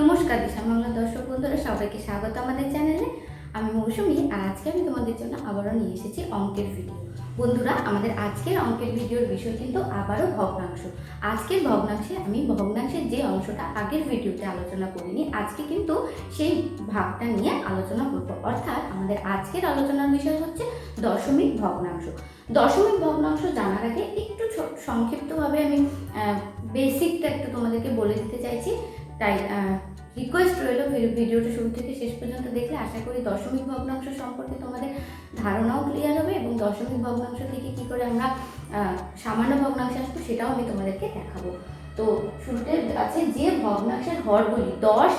নমস্কার দিশা বাংলা দর্শক বন্ধুরা, সবাইকে স্বাগত আমাদের চ্যানেলে আমি মৌসুমি, আর আজকে আমি তোমাদের জন্য আবারও নিয়ে এসেছি অঙ্কের ভিডিও বন্ধুরা, আমাদের আজকের অঙ্কের ভিডিওর বিষয় কিন্তু আবারও ভগ্নাংশ। আজকের ভগ্নাংশে আমি ভগ্নাংশের যে অংশটা আগের ভিডিওতে আলোচনা করিনি, আজকে কিন্তু সেই ভাগটা নিয়ে আলোচনা করব। অর্থাৎ আমাদের আজকের আলোচনার বিষয় হচ্ছে দশমিক ভগ্নাংশ। দশমিক ভগ্নাংশ জানার আগে একটু সংক্ষিপ্তভাবে আমি বেসিকটা একটু তোমাদেরকে বলে দিতে চাইছি। তাই রিকোয়েস্ট রইল ভিডিওটা শুরু থেকে শেষ পর্যন্ত দেখলে আশা করি দশমিক ভগ্নাংশ সম্পর্কে তোমাদের ধারণাও ক্লিয়ার হবে এবং দশমিক ভগ্নাংশ থেকে কি করে আমরা সামান্য ভগ্নাংশে আসব সেটাও আমি তোমাদেরকে দেখাবো। তো শুরুতে আছে যে ভগ্নাংশের হরগুলি দশ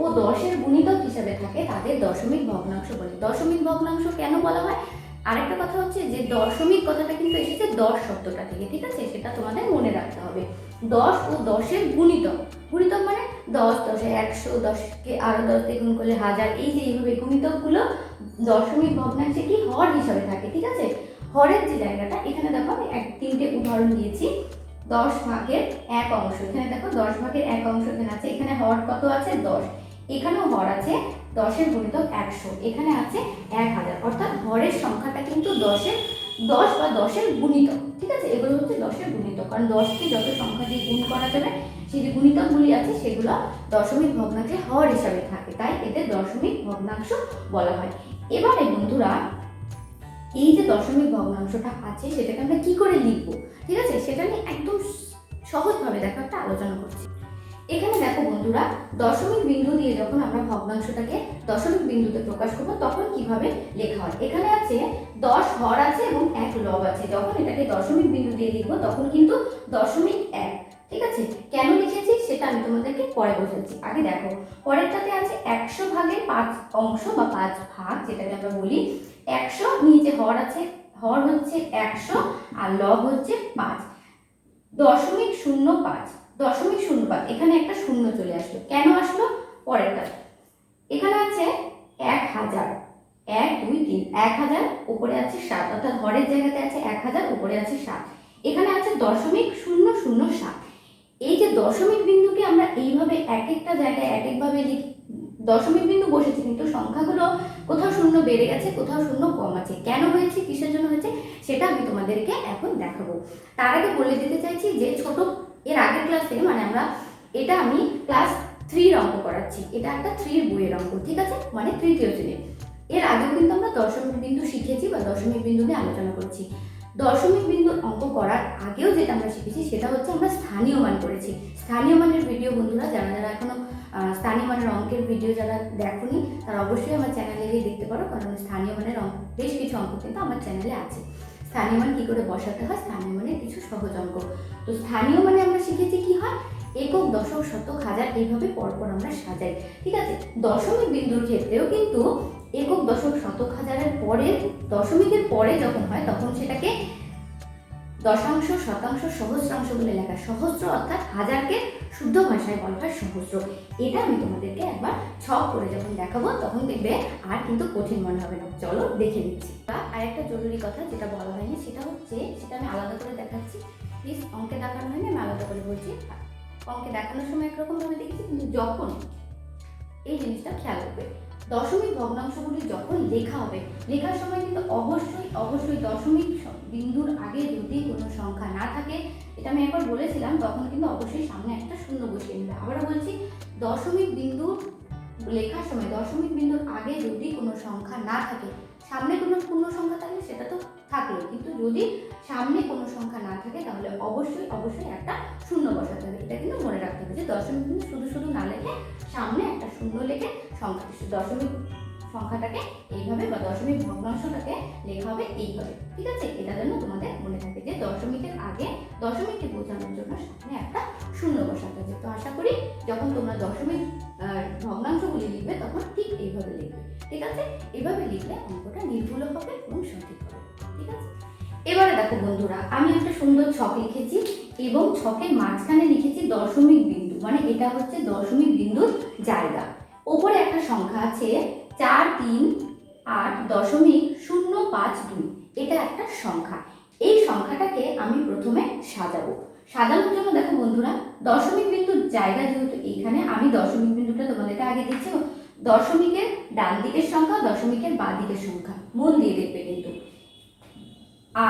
ও দশের গুণিতক হিসাবে থাকে, তাদের দশমিক ভগ্নাংশ বলে। দশমিক ভগ্নাংশ কেন বলা হয়? আরেকটা কথা হচ্ছে যে দশমিক কথাটা কিন্তু এসেছে দশ শব্দটা থেকে, ঠিক আছে? সেটা তোমাদের মনে রাখতে হবে। দশ ও দশের গুণিতক। গুণিতক মানে দশ, দশে, একশো, দশকে আরও দশ দিয়ে গুণ করলে হাজার। এই যে এইভাবে গুণিতকগুলো দশমিক ভগ্নাংশে কি? হর হিসাবে থাকে, ঠিক আছে? হরের যে জায়গাটা, এখানে দেখো আমি এক, তিনটে উদাহরণ দিয়েছি। দশ ভাগের এক অংশ। এখানে দেখো দশ ভাগের এক অংশ এখানে আছে। এখানে হর কত আছে? দশ। এখানেও হর আছে, দশের গুণিতক একশো। এখানে আছে এক হাজার। অর্থাৎ হরের সংখ্যাটা কিন্তু দশের দশ বা দশের গুণিতক, ঠিক আছে? এগুলো হচ্ছে দশের গুণিতক। কারণ দশকে যত সংখ্যা দিয়ে গুণ করা যাবে, সেই যে গুণিতকগুলি আছে, সেগুলো দশমিক ভগ্নাংশে হর হিসাবে থাকে। তাই এদের দশমিক ভগ্নাংশ বলা হয়। এবারে বন্ধুরা, এই যে দশমিক ভগ্নাংশটা আছে, সেটাকে আমরা কি করে লিখব? ঠিক আছে? সেটা নিয়ে একদম সহজভাবে দেখো, একটা আলোচনা করছি। এখানে দেখো বন্ধুরা, দশমিক বিন্দু দিয়ে যখন আমরা ভগ্নাংশটাকে দশমিক বিন্দুতে প্রকাশ করব, তখন কীভাবে লেখা হয়? এখানে দশ হর আছে এবং এক লব আছে। যখন এটাকে দশমিক বিন্দু দিয়ে লিখব, তখন কিন্তু দশমিক এক। ঠিক আছে? কেন লিখেছি? সেটা আমি তোমাদেরকে পরে বোঝাচ্ছি আগে দেখো, পরেরটাতে আছে একশো ভাগের পাঁচ অংশ বা পাঁচ ভাগ, যেটাকে আমরা বলি। একশো, নিচে হর আছে হর হচ্ছে একশো আর লব হচ্ছে পাঁচ। দশমিক শূন্য পাঁচ। দশমিক শূন্য পাঁচ। এখানে একটা শূন্য চলে আসলো। কেন আসলো? পরেরটা এখানে আছে এক হাজার। এক, দুই, তিন, এক হাজার, উপরে আছে সাত, অর্থাৎ হরের জায়গাতে আছে এক হাজার, উপরে আছে সাত। এখানে আছে দশমিক শূন্য শূন্য সাত। এই যে দশমিক বিন্দুকে আমরা এইভাবে এক একটা জায়গায় এক একভাবে লিখি, দশমিক বিন্দু বসেছে, কিন্তু সংখ্যাগুলো কোথাও শূন্য বেড়ে গেছে, কোথাও শূন্য কম আছে। কেন হয়েছে, কিসের জন্য হয়েছে, সেটা আমি তোমাদেরকে এখন দেখাবো। তার আগে বলে দিতে চাইছি যে ছোট, এর আগের ক্লাসে মানে আমরা এটা আমি ক্লাস থ্রির অঙ্ক করাচ্ছি। এটা একটা থ্রির বইয়ের অঙ্ক, ঠিক আছে? মানে তৃতীয় শ্রেণির। এর আগেও কিন্তু আমরা দশমিক বিন্দু শিখেছি বা দশমিক বিন্দু নিয়ে আলোচনা করছি। দশমিক বিন্দুর অঙ্ক করার আগেও যেটা আমরা শিখেছি সেটা হচ্ছে আমরা স্থানীয় মান করেছি। স্থানীয় মানের ভিডিও বন্ধুরা যারা যারা এখনও আহ, স্থানীয় মানের অঙ্কের ভিডিও যারা দেখোনি তারা অবশ্যই আমার চ্যানেলে গিয়ে দেখতে পারো কারণ স্থানীয় মানের অঙ্ক বেশ কিছু অঙ্ক কিন্তু আমার চ্যানেলে আছে। স্থানীয় মান কী করে বসাতে হয়? স্থানীয় মানের কিছু সহজ অঙ্ক। তো স্থানীয় মানে আমরা শিখেছি কি হয়? একক দশক শতক হাজার এইভাবে পরপর আমরা সাজাই ঠিক আছে? দশমিক বিন্দুর ক্ষেত্রেও কিন্তু দশক শতক হাজারের পরে, দশমিকের পরে যখন হয়, তখন সেটাকে দশাংশ, শতাংশ, সহস্রাংশ বলে লেখা সহস্র অর্থাৎ হাজারকে শুদ্ধ ভাষায় বলা হয় সহস্র। এটা আমি তোমাদেরকে একবার ছক করে যখন দেখাবো, তখন দেখবে আর কিন্তু কঠিন মনে হবে না। চলো দেখে নিচ্ছি। আর একটা জরুরি কথা যেটা বলা হয়নি, সেটা হচ্ছে, সেটা আমি আলাদা করে দেখাচ্ছি। প্লিজ অঙ্কে দেখানো হয়নি, আমি আলাদা করে বলছি। অঙ্কে দেখানোর সময় একরকম ভাবে দেখেছি কিন্তু যখন এই জিনিসটা খেয়াল করবে দশমিক ভগ্নাংশগুলি যখন লেখা হবে, লেখার সময় কিন্তু অবশ্যই অবশ্যই দশমিক বিন্দুর আগে যদি কোনো সংখ্যা না থাকে, এটা আমি একবার বলেছিলাম, তখন কিন্তু অবশ্যই সামনে একটা শূন্য বসিয়ে নেবে। আবারও বলছি, দশমিক বিন্দু লেখার সময়, দশমিক বিন্দুর আগে যদি কোনো সংখ্যা না থাকে সামনে কোনো পূর্ণ সংখ্যা থাকলে সেটা তো থাকল কিন্তু যদি সামনে কোনো সংখ্যা না থাকে, তাহলে অবশ্যই অবশ্যই একটা শূন্য বসাতে হবে। এটা কিন্তু মনে রাখতে হবে যে দশমিক বিন্দু শুধু শুধু না লেখে সামনে একটা শূন্য লেখে সংখ্যা। দশমিক সংখ্যাটাকে এইভাবে বা দশমিক ভগ্নাংশটাকে লেখা হবে এইভাবে। ঠিক আছে? এটা যেন তোমাদের মনে থাকে যে দশমিকের আগে দশমিককে বোঝানোর জন্য সামনে একটা শূন্য বসাতে হবে তো আশা করি যখন তোমরা দশমিক ভগ্নাংশগুলি লিখবে, তখন ঠিক এইভাবে লিখবে। ঠিক আছে? এইভাবে লিখলে অঙ্কটা নির্ভুল হবে এবং সঠিক হবে। ঠিক আছে? এবারে দেখো বন্ধুরা, আমি একটা সুন্দর ছক লিখেছি এবং ছকের মাঝখানে লিখেছি দশমিক বিন্দু। মানে এটা হচ্ছে দশমিক বিন্দুর জায়গা। ওপরে একটা সংখ্যা আছে চার, তিন, আট, দশমিক শূন্য পাঁচ দুই। এটা একটা সংখ্যা। এই সংখ্যাটাকে আমি প্রথমে সাজাবো। সাজানোর জন্য দেখো বন্ধুরা, দশমিক বিন্দুর জায়গা যেহেতু এইখানে, আমি দশমিক বিন্দুটা তোমাদেরকে আগে দিচ্ছি দশমিকের ডান দিকের সংখ্যা, দশমিকের বাঁ দিকের সংখ্যা, মন দিয়ে দেখবে কিন্তু।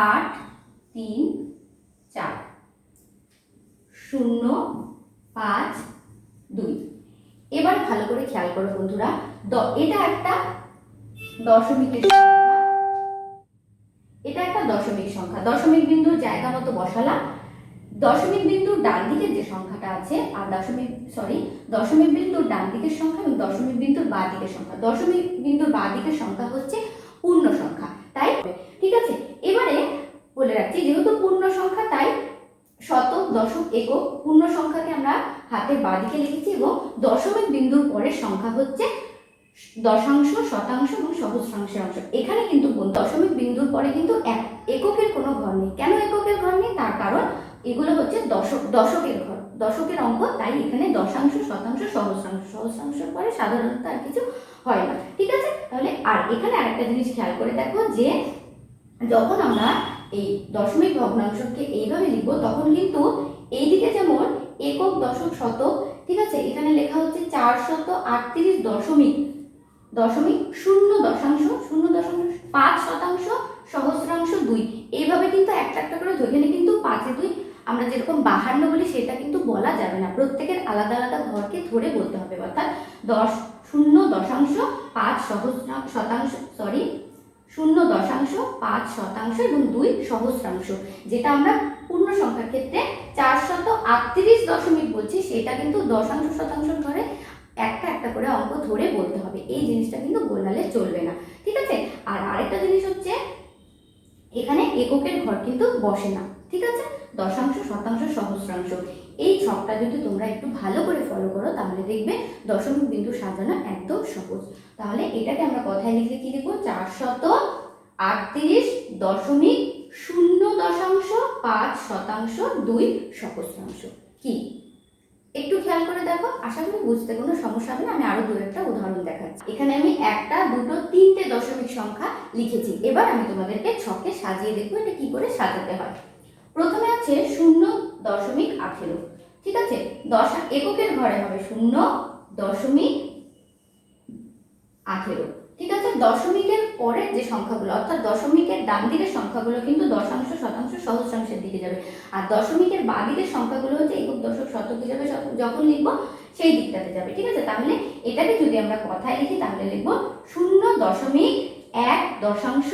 আট, তিন, চার, শূন্য, পাঁচ, দুই। এবার ভালো করে খেয়াল করো বন্ধুরা এটা একটা দশমিকের এটা একটা দশমিক সংখ্যা। দশমিক বিন্দুর জায়গা মতো বসালাম। দশমিক বিন্দুর ডান দিকের যে সংখ্যাটা আছে, আর দশমিক সরি দশমিক বিন্দুর ডান দিকের সংখ্যা এবং দশমিক বিন্দুর বা দিকের সংখ্যা। দশমিক বিন্দুর বা দিকের সংখ্যা হচ্ছে পূর্ণ সংখ্যা, তাই? ঠিক আছে? এবারে বলে রাখছি, যেহেতু পূর্ণ সংখ্যা, তাই শতক, দশক, একক পূর্ণ সংখ্যাকে আমরা হাতের বাঁ দিকে লিখেছি এবং দশমিক বিন্দুর পরের সংখ্যা হচ্ছে দশাংশ, শতাংশ এবং সহস্রাংশের অংশ। এখানে কিন্তু দশমিক বিন্দুর পরে কিন্তু এক, এককের কোনো ঘর নেই। কেন এককের ঘর নেই তার কারণ এগুলো হচ্ছে দশক, দশকের ঘর, দশকের অঙ্ক, তাই এখানে দশাংশ, শতাংশ সহস্রাংশ সহস্রাংশের পরে সাধারণত আর কিছু হয় না, ঠিক আছে? তাহলে আর এখানে আরেকটা জিনিস খেয়াল করে দেখো যে যখন আমরা এই দশমিক ভগ্নাংশকে এইভাবে লিখব, তখন কিন্তু এইদিকে যেমন একক দশক শতক, ঠিক আছে? এখানে লেখা হচ্ছে চার শত আটত্রিশ দশমিক দশমিক শূন্য দশাংশ, শূন্য দশমিক পাঁচ শতাংশ, সহস্রাংশ দুই, এইভাবে কিন্তু একটা একটা করে ধরে কিন্তু পাঁচে দুই আমরা যেরকম বাহান্ন বলি, সেটা কিন্তু বলা যাবে না। প্রত্যেকের আলাদা আলাদা ঘরকে ধরে বলতে হবে। অর্থাৎ দশ, শূন্য দশাংশ, পাঁচ শতাংশ সরি শূন্য দশাংশ, পাঁচ শতাংশ এবং দুই সহস্রাংশ। যেটা আমরা পূর্ণ সংখ্যার ক্ষেত্রে চারশত আটত্রিশ দশমিক বলছি, সেটা কিন্তু দশাংশ, শতাংশ ধরে একটা একটা করে অঙ্ক ধরে বলতে হবে। এই জিনিসটা কিন্তু বললে চলবে না। ঠিক আছে? আর আরেকটা জিনিস হচ্ছে, এখানে এককের ঘর কিন্তু বসে না। ঠিক আছে? দশাংশ, শতাংশ, সহস্রাংশ। এই ছকটা যদি তোমরা একটু ভালো করে ফলো করো, তাহলে দেখবে দশমিক বিন্দু সাজানো একদম সহজ। তাহলে এটাকে আমরা কথায় লিখলে কি লিখব? চারশত আটত্রিশ দশমিক শূন্য দশাংশ পাঁচ শতাংশ দুই সহস্রাংশ। কি? একটু খেয়াল করে দেখো। আশা করি বুঝতে কোনো সমস্যা হবে না। আমি আরও দু একটা উদাহরণ দেখাচ্ছি। এখানে আমি একটা, দুটো, তিনটে দশমিক সংখ্যা লিখেছি। এবার আমি তোমাদেরকে ছকে সাজিয়ে দেখব এটা কি করে সাজাতে হয়। প্রথমে আছে শূন্য দশমিক আঠেরো। ঠিক আছে? দশ এককের ঘরে হবে শূন্য দশমিক আঠেরো। ঠিক আছে? দশমিকের পরের যে সংখ্যাগুলো, অর্থাৎ দশমিকের ডান দিকের সংখ্যাগুলো কিন্তু দশাংশ, শতাংশ সহস্রাংশের দিকে যাবে। আর দশমিকের বা দিকের সংখ্যাগুলো হচ্ছে একক, দশক, শতক হিসাবে যখন লিখব সেই দিকটাতে যাবে। ঠিক আছে? তাহলে এটাকে যদি আমরা কথায় লিখি, তাহলে লিখব শূন্য দশমিক এক দশাংশ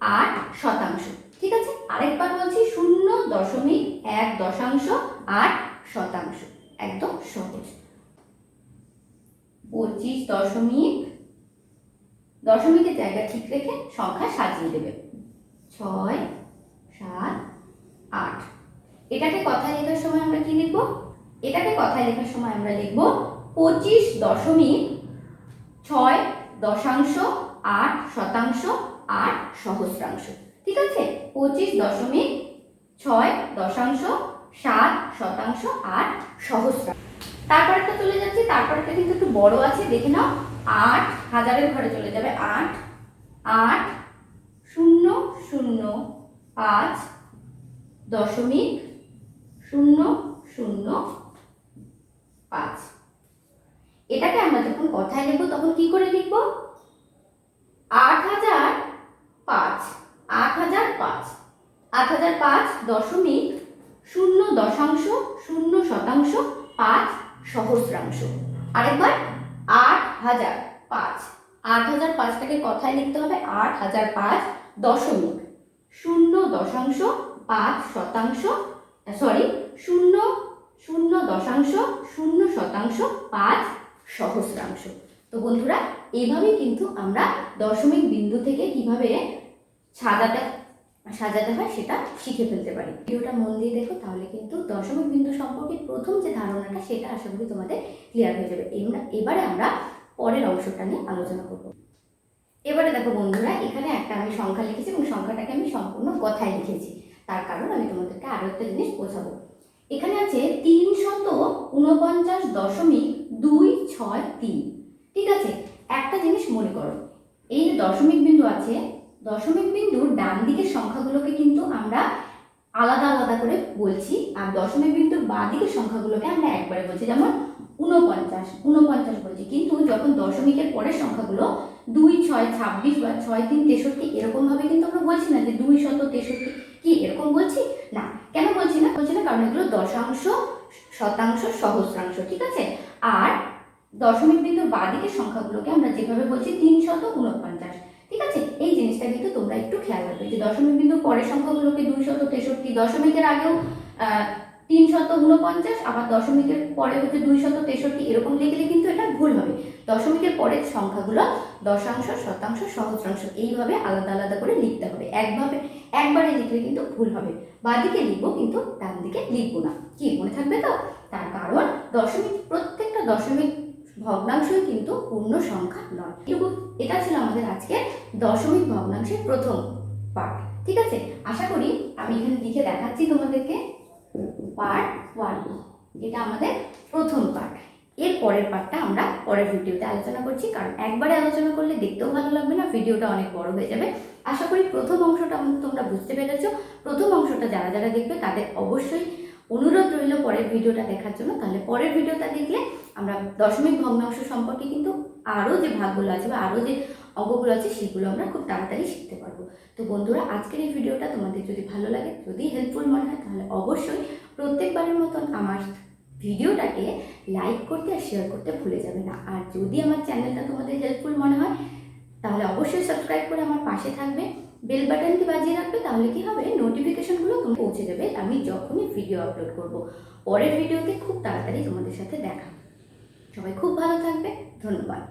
আট শতাংশ। ঠিক আছে? আরেকবার বলছি, শূন্য দশমিক এক দশাংশ আট শতাংশ। একদম সহজ। পঁচিশ দশমিক, দশমিকের জায়গা ঠিক রেখে সংখ্যা সাজিয়ে দেবে। ছয়, সাত, আট। এটাকে কথায় লেখার সময় আমরা কি লিখব? এটাকে কথায় লেখার সময় আমরা লিখব পঁচিশ দশমিক ছয় দশাংশ আট শতাংশ আট সহস্রাংশ। ঠিক আছে? পঁচিশ দশমিক ছয় দশাংশ, সাত শতাংশ, আট সহস্রাংশ তারপরেটা চলে যাচ্ছে তারপরেটা কিন্তু একটু বড় আছে, দেখে নাও। আট হাজারের ঘরে চলে যাবে আট। আট শূন্য শূন্য পাঁচ দশমিক শূন্য শূন্য পাঁচ। এটাকে আমরা যখন কথায় লিখব, তখন কি করে লিখব? আট হাজার পাঁচ। আট হাজার পাঁচ দশমিক শূন্য দশাংশ শূন্য শতাংশ পাঁচ সহস্রাংশ। আরেকবার, আট হাজার পাঁচ। আট হাজার পাঁচটাকে কথায় লিখতে হবে, আট হাজার পাঁচ দশমিক শূন্য দশাংশ পাঁচ শতাংশ সরি শূন্য শূন্য দশাংশ, শূন্য শতাংশ, পাঁচ সহস্রাংশ। তো বন্ধুরা, এইভাবেই কিন্তু আমরা দশমিক বিন্দু থেকে কীভাবে সাজাতে সাজাতে হয়, সেটা শিখে ফেলতে পারি। ভিডিওটা মন দিয়ে দেখো, তাহলে কিন্তু দশমিক বিন্দু সম্পর্কে প্রথম যে ধারণাটা, সেটা আশা করি তোমাদের ক্লিয়ার হয়ে যাবে। এবারে আমরা পরের অংশটা নিয়ে আলোচনা করব। এবারে দেখো বন্ধুরা, এখানে একটা আমি সংখ্যা লিখেছি এবং সংখ্যাটাকে আমি সম্পূর্ণ কথায় লিখেছি। তার কারণ আমি তোমাদেরকে আরও একটা জিনিস বোঝাবো। এখানে আছে তিন শত উনপঞ্চাশ দশমিক দুই ছয় তিন। ঠিক আছে? একটা জিনিস মনে করো, এই যে দশমিক বিন্দু আছে দশমিক বিন্দুর ডান দিকের সংখ্যাগুলোকে কিন্তু আমরা আলাদা আলাদা করে বলছি, আর দশমিক বিন্দুর বা দিকের সংখ্যাগুলোকে আমরা একবারে বলছি, যেমন উনপঞ্চাশ উনপঞ্চাশ বলছি। কিন্তু যখন দশমিকের পরের সংখ্যাগুলো দুই, ছয়, ছাব্বিশ বা ছয়, তিন, তেষট্টি এরকমভাবে কিন্তু আমরা বলছি না যে দুই শত তেষট্টি, কি এরকম বলছি? না। কেন বলছি না? বলছি না কারণ এগুলো দশাংশ, শতাংশ, সহস্রাংশ, ঠিক আছে? আর দশমিক বিন্দুর বা দিকের সংখ্যাগুলোকে আমরা যেভাবে বলছি, তিন শত উনপঞ্চাশ ঠিক আছে এই জিনিসটা কিন্তু তোমরা একটু খেয়াল রাখবে যে দশমিক বিন্দুর পরের সংখ্যাগুলোকে দুই শত তেষট্টি। দশমিকের আগেও তিন শত উনপঞ্চাশ আবার দশমিকের পরে হচ্ছে দুই শত তেষট্টি। এরকম লিখলে কিন্তু এটা ভুল হবে। দশমিকের পরের সংখ্যাগুলো দশাংশ, শতাংশ, সহস্রাংশ, এইভাবে আলাদা আলাদা করে লিখতে হবে। একভাবে, একবারে লিখলে কিন্তু ভুল হবে। বাদিকে লিখব কিন্তু ডান দিকে লিখব না। কি, মনে থাকবে তো? তার কারণ দশমিক, প্রত্যেকটা দশমিক ভগ্নাংশই কিন্তু পূর্ণ সংখ্যা নয়। এটা ছিল আমাদের আজকে দশমিক ভগ্নাংশের প্রথম পার্ট ঠিক আছে? আশা করি আমি এখানে লিখে দেখাচ্ছি তোমাদেরকে পার্ট ওয়ান এটা আমাদের প্রথম পার্ট এর পরের পার্টটা আমরা পরের ভিডিওতে আলোচনা করছি, কারণ একবারে আলোচনা করলে দেখতেও ভালো লাগবে না ভিডিওটা অনেক বড় হয়ে যাবে। আশা করি প্রথম অংশটা তোমরা বুঝতে পেরেছ। প্রথম অংশটা যারা যারা দেখবে, তাদের অবশ্যই অনুরোধ রইল পরের ভিডিওটা দেখার জন্য। তাহলে পরের ভিডিওটা দেখলে আমরা দশমিক ভগ্নাংশ সম্পর্কে কিন্তু আরও যে ভাগগুলো আছে বা আরও যে অঙ্কগুলো আছে, সেগুলো আমরা খুব তাড়াতাড়ি শিখতে পারব। তো বন্ধুরা, আজকের এই ভিডিওটা তোমাদের যদি ভালো লাগে, যদি হেল্পফুল মনে হয়, তাহলে অবশ্যই প্রত্যেকবারের মতন আমার ভিডিওটাকে লাইক করতে আর শেয়ার করতে ভুলে যাবে না। আর যদি আমার চ্যানেলটা তোমাদের হেল্পফুল মনে হয়, তাহলে অবশ্যই সাবস্ক্রাইব করে আমার পাশে থাকবে। বেল বাটনটি বাজিয়ে রাখবে, তাহলে কি হবে? নোটিফিকেশনগুলো তুমি পৌঁছে যাবে, আমি যখনই ভিডিও আপলোড করব। পরের ভিডিওতে খুব তাড়াতাড়ি তোমাদের সাথে দেখা সবাই খুব ভালো থাকবে। ধন্যবাদ।